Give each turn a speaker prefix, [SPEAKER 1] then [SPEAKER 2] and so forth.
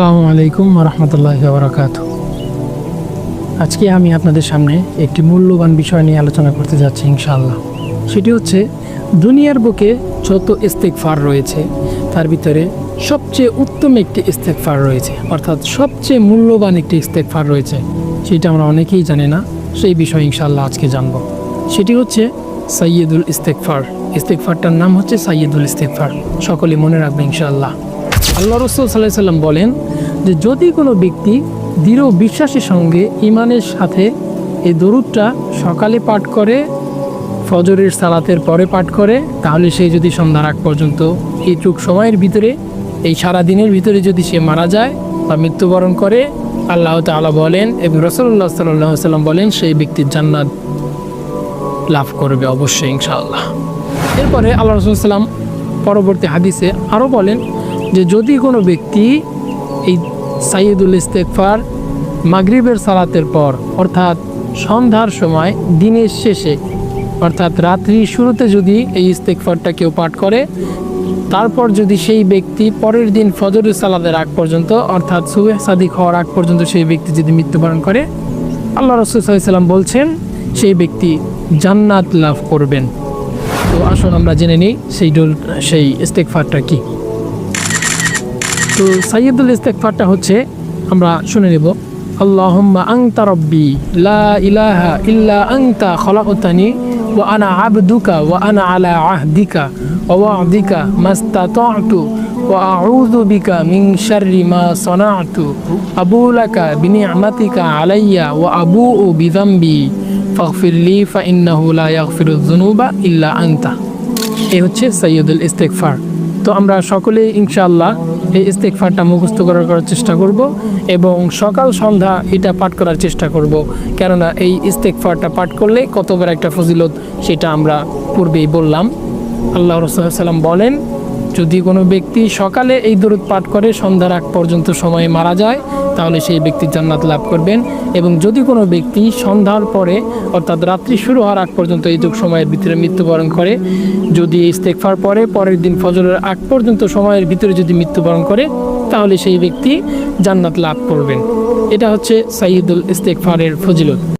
[SPEAKER 1] আসসালামু আলাইকুম রহমতুল্লাহ বারাকাত আজকে আমি আপনাদের সামনে একটি মূল্যবান বিষয় নিয়ে আলোচনা করতে যাচ্ছি ইনশাআল্লাহ। সেটি হচ্ছে দুনিয়ার বুকে যত ইস্তেকফার রয়েছে, তার ভিতরে সবচেয়ে উত্তম একটি ইস্তেকফার রয়েছে, অর্থাৎ সবচেয়ে মূল্যবান একটি ইস্তেকফার রয়েছে, সেটা আমরা অনেকেই জানি না, সেই বিষয়ে ইনশাআল্লাহ আজকে জানব। সেটি হচ্ছে সাইয়দুল ইস্তেকফার ইস্তেকফারটার নাম হচ্ছে সাইয়দুল ইস্তেকফার সকলে মনে রাখবে ইনশাআল্লাহ। আল্লাহ রসুল সাল্লাহ সাল্লাম বলেন যে যদি কোনো ব্যক্তি দৃঢ় বিশ্বাসের সঙ্গে ইমানের সাথে এই দরুদটা সকালে পাঠ করে, ফজরের সালাতের পরে পাঠ করে, তাহলে সে যদি সন্ধ্যার আগ পর্যন্ত এইটুক সময়ের ভিতরে, এই সারা দিনের ভিতরে যদি সে মারা যায় বা মৃত্যুবরণ করে, আল্লাহ তাআলা বলেন এবং রসল্লাহ সাল্লাহ সাল্লাম বলেন, সেই ব্যক্তির জান্নাত লাভ করবে অবশ্যই ইনশাআল্লাহ। এরপরে আল্লাহ রসুল সাল্লাম পরবর্তী হাদিসে আরও বলেন যে যদি কোনো ব্যক্তি এই সাইয়দুল ইস্তেকফার মাগরিবের সালাতের পর, অর্থাৎ সন্ধ্যার সময়, দিনের শেষে, অর্থাৎ রাত্রির শুরুতে যদি এই ইস্তেকফারটা কেউ পাঠ করে, তারপর যদি সেই ব্যক্তি পরের দিন ফজরের সালাদের আগ পর্যন্ত, অর্থাৎ সুবেহ সাদিক হওয়ার আগ পর্যন্ত সেই ব্যক্তি যদি মৃত্যুবরণ করে, আল্লাহ রসুল সাল্লাম বলছেন, সেই ব্যক্তি জান্নাত লাভ করবেন। তো আসুন আমরা জেনে নিই, সেই ডোল সেই ইস্তেকফারটা কি। তো সাইয়দুল ইস্তেকফারটা হচ্ছে, আমরা শুনে নেব। আল্লাহুম্মা আংতা রব্বি, লা ইলাহা ইল্লা আংতা খলাকতানি, ওয়া আনা আবদুকা, ওয়া আনা আলা আহদিকা, ওয়া ওয়াদিকা মাস্তাতাতু, ওয়া আউযু বিকা মিন শাররি মা সানাতু আবু লাকা বিনি'মাতিকা আলাইয়া, ওয়া আবুউ বিযামবি, ফাগফির লি ফা ইন্নাহু লা ইয়াগফিরুয যুনুবা ইল্লা আনতা। এই হচ্ছে সৈয়দুল ইস্তেকফার তো আমরা সকলেই ইনশাআল্লাহ এই ইস্তেকফারটা মুখস্থ করার করার চেষ্টা করব এবং সকাল সন্ধ্যা এটা পাঠ করার চেষ্টা করব। কেননা এই ইস্তেকফারটা পাঠ করলে কতবার একটা ফজিলত সেটা আমরা পূর্বেই বললাম। আল্লাহ রসুলাম বলেন, যদি কোনো ব্যক্তি সকালে এই দূরত পাঠ করে, সন্ধ্যার আগ পর্যন্ত সময়ে মারা যায় তাহলে সেই ব্যক্তি জান্নাত লাভ করবেন এবং যদি কোনো ব্যক্তি সন্ধ্যার পরে, অর্থাৎ রাত্রি শুরু হওয়ার আগ পর্যন্ত এই যুগ সময়ের ভিতরে মৃত্যুবরণ করে, যদি ইস্তেকফার পরে, পরের দিন ফজরের আগ পর্যন্ত সময়ের ভিতরে যদি মৃত্যুবরণ করে, তাহলে সেই ব্যক্তি জান্নাত লাভ করবেন। এটা হচ্ছে সাইদুল ইস্তেকফারের ফজিলত।